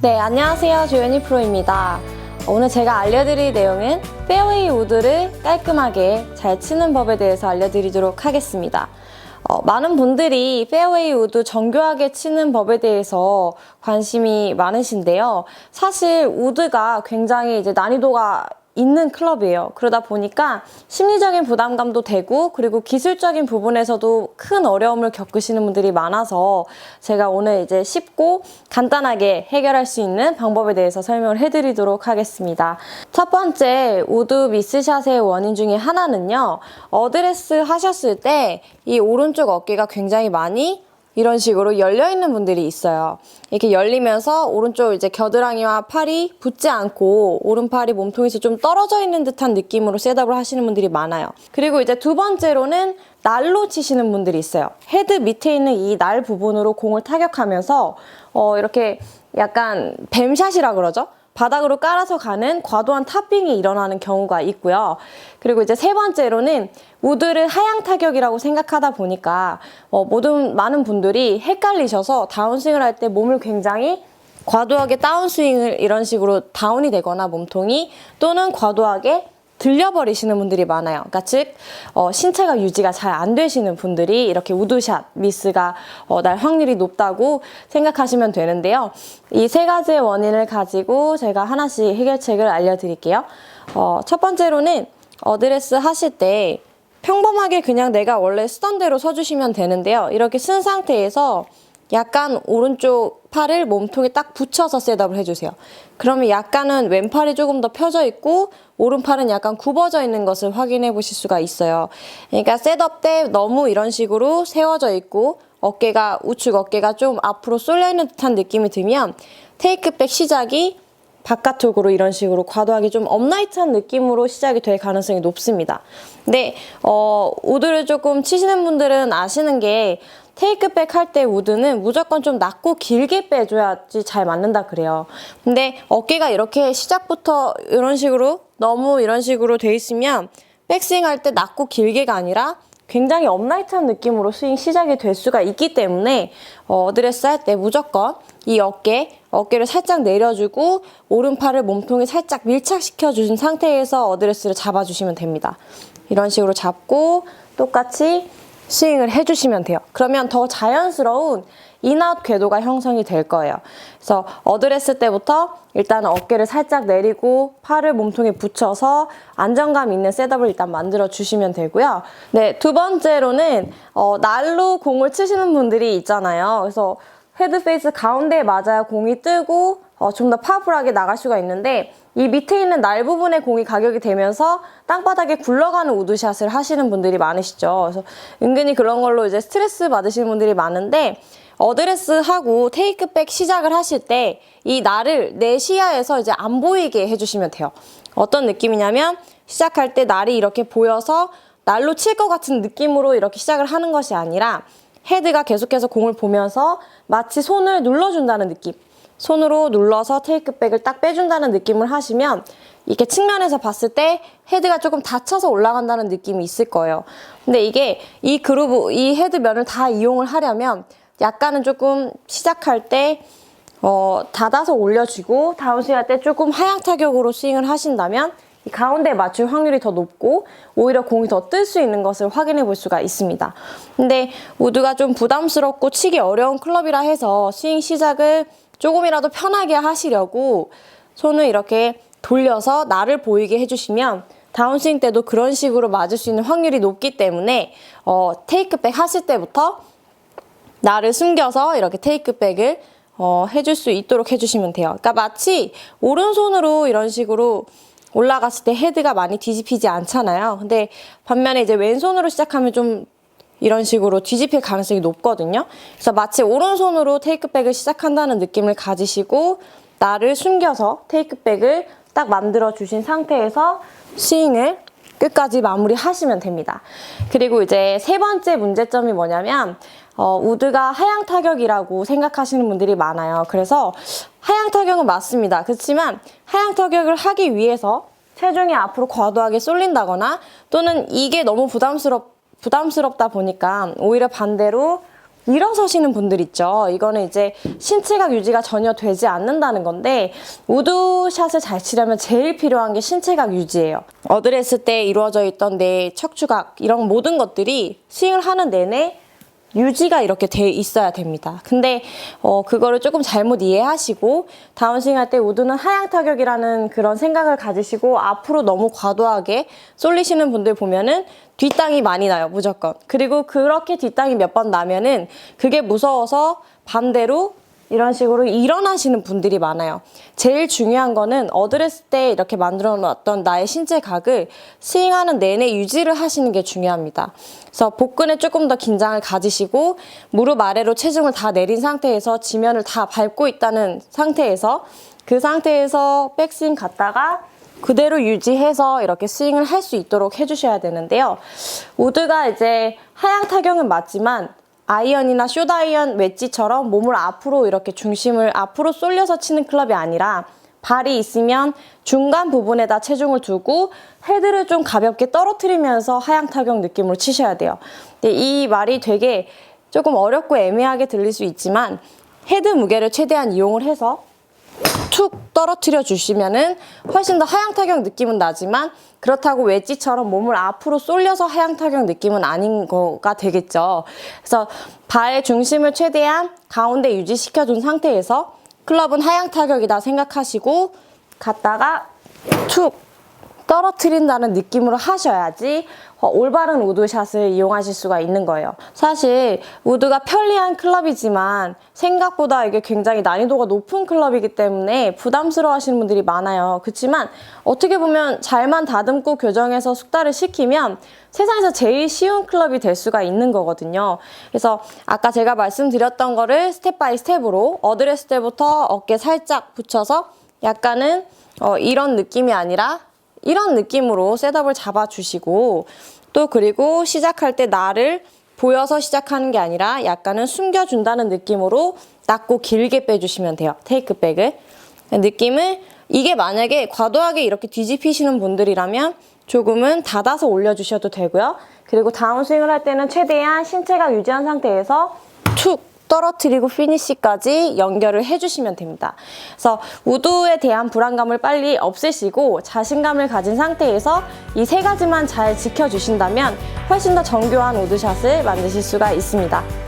네, 안녕하세요. 조연희 프로입니다. 오늘 제가 알려드릴 내용은 페어웨이 우드를 깔끔하게 잘 치는 법에 대해서 알려드리도록 하겠습니다. 어, 많은 분들이 페어웨이 우드 정교하게 치는 법에 대해서 관심이 많으신데요. 사실 우드가 굉장히 이제 난이도가 있는 클럽이에요. 그러다 보니까 심리적인 부담감도 되고 그리고 기술적인 부분에서도 큰 어려움을 겪으시는 분들이 많아서 제가 오늘 이제 쉽고 간단하게 해결할 수 있는 방법에 대해서 설명을 해드리도록 하겠습니다. 첫 번째 우드 미스샷의 원인 중에 하나는요. 어드레스 하셨을 때 이 오른쪽 어깨가 굉장히 많이 이런 식으로 열려 있는 분들이 있어요. 이렇게 열리면서 오른쪽 이제 겨드랑이와 팔이 붙지 않고 오른팔이 몸통에서 좀 떨어져 있는 듯한 느낌으로 셋업을 하시는 분들이 많아요. 그리고 이제 두 번째로는 날로 치시는 분들이 있어요. 헤드 밑에 있는 이 날 부분으로 공을 타격하면서 어 이렇게 약간 뱀샷이라 그러죠. 바닥으로 깔아서 가는 과도한 탑핑이 일어나는 경우가 있고요. 그리고 이제 세 번째로는 우드를 하향 타격이라고 생각하다 보니까 어, 모든 많은 분들이 헷갈리셔서 다운스윙을 할 때 몸을 굉장히 과도하게 다운스윙을 이런 식으로 다운이 되거나 몸통이 또는 과도하게 들려버리시는 분들이 많아요. 그러니까 즉 어, 신체가 유지가 잘 안 되시는 분들이 이렇게 우드샷 미스가 어, 날 확률이 높다고 생각하시면 되는데요. 이 세 가지의 원인을 가지고 제가 하나씩 해결책을 알려드릴게요. 어, 첫 번째로는 어드레스 하실 때 평범하게 그냥 내가 원래 쓰던 대로 서주시면 되는데요. 이렇게 쓴 상태에서 약간 오른쪽 팔을 몸통에 딱 붙여서 셋업을 해주세요. 그러면 약간은 왼팔이 조금 더 펴져 있고 오른팔은 약간 굽어져 있는 것을 확인해 보실 수가 있어요. 그러니까 셋업 때 너무 이런 식으로 세워져 있고 어깨가 우측 어깨가 좀 앞으로 쏠려 있는 듯한 느낌이 들면 테이크백 시작이 바깥쪽으로 이런 식으로 과도하게 좀 업라이트한 느낌으로 시작이 될 가능성이 높습니다. 근데 어, 우드를 조금 치시는 분들은 아시는 게 테이크백 할 때 우드는 무조건 좀 낮고 길게 빼줘야지 잘 맞는다 그래요. 근데 어깨가 이렇게 시작부터 이런 식으로 너무 이런 식으로 돼 있으면 백스윙 할 때 낮고 길게가 아니라 굉장히 업라이트한 느낌으로 스윙 시작이 될 수가 있기 때문에 어, 어드레스 할 때 무조건 이 어깨, 어깨를 살짝 내려주고 오른팔을 몸통에 살짝 밀착시켜 주신 상태에서 어드레스를 잡아주시면 됩니다. 이런 식으로 잡고 똑같이 스윙을 해주시면 돼요. 그러면 더 자연스러운 인아웃 궤도가 형성이 될 거예요. 그래서 어드레스 때부터 일단 어깨를 살짝 내리고 팔을 몸통에 붙여서 안정감 있는 셋업을 일단 만들어 주시면 되고요. 네, 두 번째로는 어, 날로 공을 치시는 분들이 있잖아요. 그래서 헤드 페이스 가운데에 맞아야 공이 뜨고 어, 좀 더 파워풀하게 나갈 수가 있는데 이 밑에 있는 날 부분에 공이 가격이 되면서 땅바닥에 굴러가는 우드샷을 하시는 분들이 많으시죠. 그래서 은근히 그런 걸로 이제 스트레스 받으시는 분들이 많은데 어드레스 하고 테이크백 시작을 하실 때 이 날을 내 시야에서 이제 안 보이게 해주시면 돼요. 어떤 느낌이냐면 시작할 때 날이 이렇게 보여서 날로 칠 것 같은 느낌으로 이렇게 시작을 하는 것이 아니라 헤드가 계속해서 공을 보면서 마치 손을 눌러준다는 느낌. 손으로 눌러서 테이크백을 딱 빼준다는 느낌을 하시면 이렇게 측면에서 봤을 때 헤드가 조금 닫혀서 올라간다는 느낌이 있을 거예요. 근데 이게 이 그루브, 이 헤드면을 다 이용을 하려면 약간은 조금 시작할 때 어, 닫아서 올려주고 다운 스윙 할 때 조금 하향 타격으로 스윙을 하신다면 이 가운데에 맞출 확률이 더 높고 오히려 공이 더 뜰 수 있는 것을 확인해 볼 수가 있습니다. 근데 우드가 좀 부담스럽고 치기 어려운 클럽이라 해서 스윙 시작을 조금이라도 편하게 하시려고 손을 이렇게 돌려서 나를 보이게 해주시면 다운스윙 때도 그런 식으로 맞을 수 있는 확률이 높기 때문에 어, 테이크백 하실 때부터 나를 숨겨서 이렇게 테이크백을 어, 해줄 수 있도록 해주시면 돼요. 그러니까 마치 오른손으로 이런 식으로 올라갔을 때 헤드가 많이 뒤집히지 않잖아요. 근데 반면에 이제 왼손으로 시작하면 좀 이런 식으로 뒤집힐 가능성이 높거든요. 그래서 마치 오른손으로 테이크백을 시작한다는 느낌을 가지시고 나를 숨겨서 테이크백을 딱 만들어 주신 상태에서 스윙을 끝까지 마무리하시면 됩니다. 그리고 이제 세 번째 문제점이 뭐냐면 어, 우드가 하향 타격이라고 생각하시는 분들이 많아요. 그래서 하향 타격은 맞습니다. 그렇지만 하향 타격을 하기 위해서 체중이 앞으로 과도하게 쏠린다거나 또는 이게 너무 부담스럽 부담스럽다 보니까 오히려 반대로 일어서시는 분들 있죠. 이거는 이제 신체각 유지가 전혀 되지 않는다는 건데 우드샷을 잘 치려면 제일 필요한 게 신체각 유지예요. 어드레스 때 이루어져 있던 내 척추각 이런 모든 것들이 스윙을 하는 내내 유지가 이렇게 돼 있어야 됩니다. 근데 어 그거를 조금 잘못 이해하시고 다운스윙 할 때 우드는 하향 타격이라는 그런 생각을 가지시고 앞으로 너무 과도하게 쏠리시는 분들 보면은 뒷땅이 많이 나요, 무조건. 그리고 그렇게 뒷땅이 몇 번 나면은 그게 무서워서 반대로 이런 식으로 일어나시는 분들이 많아요. 제일 중요한 거는 어드레스 때 이렇게 만들어 놨던 나의 신체 각을 스윙하는 내내 유지를 하시는 게 중요합니다. 그래서 복근에 조금 더 긴장을 가지시고 무릎 아래로 체중을 다 내린 상태에서 지면을 다 밟고 있다는 상태에서 그 상태에서 백스윙 갔다가 그대로 유지해서 이렇게 스윙을 할 수 있도록 해주셔야 되는데요. 우드가 이제 하향 타격은 맞지만 아이언이나 숏아이언 웨지처럼 몸을 앞으로 이렇게 중심을 앞으로 쏠려서 치는 클럽이 아니라 발이 있으면 중간 부분에다 체중을 두고 헤드를 좀 가볍게 떨어뜨리면서 하향 타격 느낌으로 치셔야 돼요. 이 말이 되게 조금 어렵고 애매하게 들릴 수 있지만 헤드 무게를 최대한 이용을 해서 툭 떨어뜨려 주시면은 훨씬 더 하향 타격 느낌은 나지만 그렇다고 웨지처럼 몸을 앞으로 쏠려서 하향 타격 느낌은 아닌 거가 되겠죠. 그래서 발 중심을 최대한 가운데 유지시켜 준 상태에서 클럽은 하향 타격이다 생각하시고 갔다가 툭 떨어뜨린다는 느낌으로 하셔야지 어, 올바른 우드샷을 이용하실 수가 있는 거예요. 사실 우드가 편리한 클럽이지만 생각보다 이게 굉장히 난이도가 높은 클럽이기 때문에 부담스러워 하시는 분들이 많아요. 그렇지만 어떻게 보면 잘만 다듬고 교정해서 숙달을 시키면 세상에서 제일 쉬운 클럽이 될 수가 있는 거거든요. 그래서 아까 제가 말씀드렸던 거를 스텝 바이 스텝으로 어드레스 때부터 어깨 살짝 붙여서 약간은 어, 이런 느낌이 아니라 이런 느낌으로 셋업을 잡아주시고 또 그리고 시작할 때 나를 보여서 시작하는 게 아니라 약간은 숨겨준다는 느낌으로 낮고 길게 빼주시면 돼요. 테이크백을. 느낌을 이게 만약에 과도하게 이렇게 뒤집히시는 분들이라면 조금은 닫아서 올려주셔도 되고요. 그리고 다운스윙을 할 때는 최대한 신체가 유지한 상태에서 툭 떨어뜨리고 피니시까지 연결을 해주시면 됩니다. 그래서 우드에 대한 불안감을 빨리 없애시고 자신감을 가진 상태에서 이 세 가지만 잘 지켜주신다면 훨씬 더 정교한 우드샷을 만드실 수가 있습니다.